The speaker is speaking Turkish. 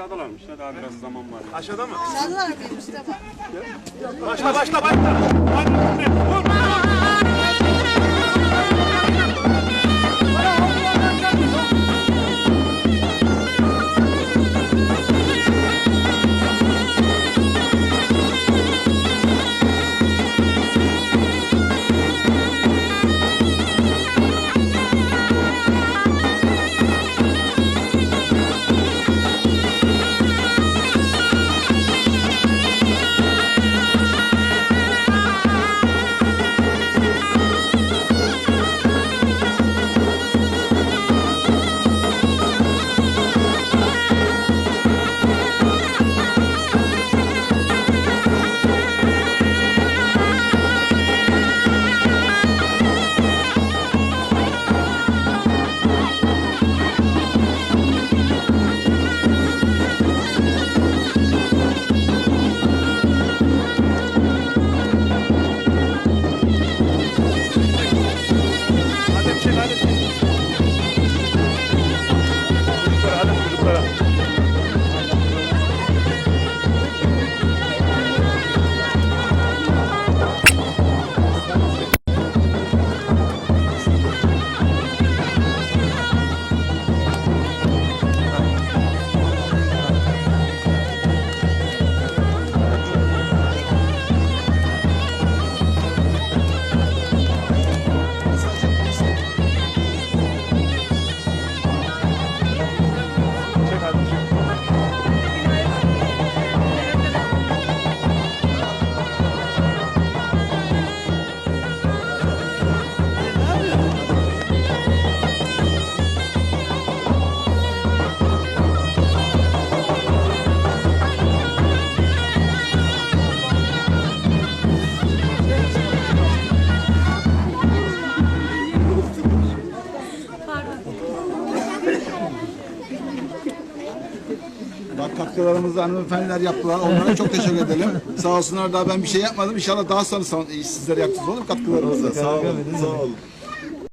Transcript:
aşağıdalarmışlar. Daha biraz zaman var. Aşağıda mı? Aşağıdalar bir Mustafa. Başla başla başla. Hadi. Bak katkılarımızı hanımefendiler yaptılar. Onlara çok teşekkür edelim. Sağ olsunlar daha ben bir şey yapmadım. İnşallah daha sonra son- sizlere yaptınız olur mu katkılarımızı? Sağ olun. Sağ olun.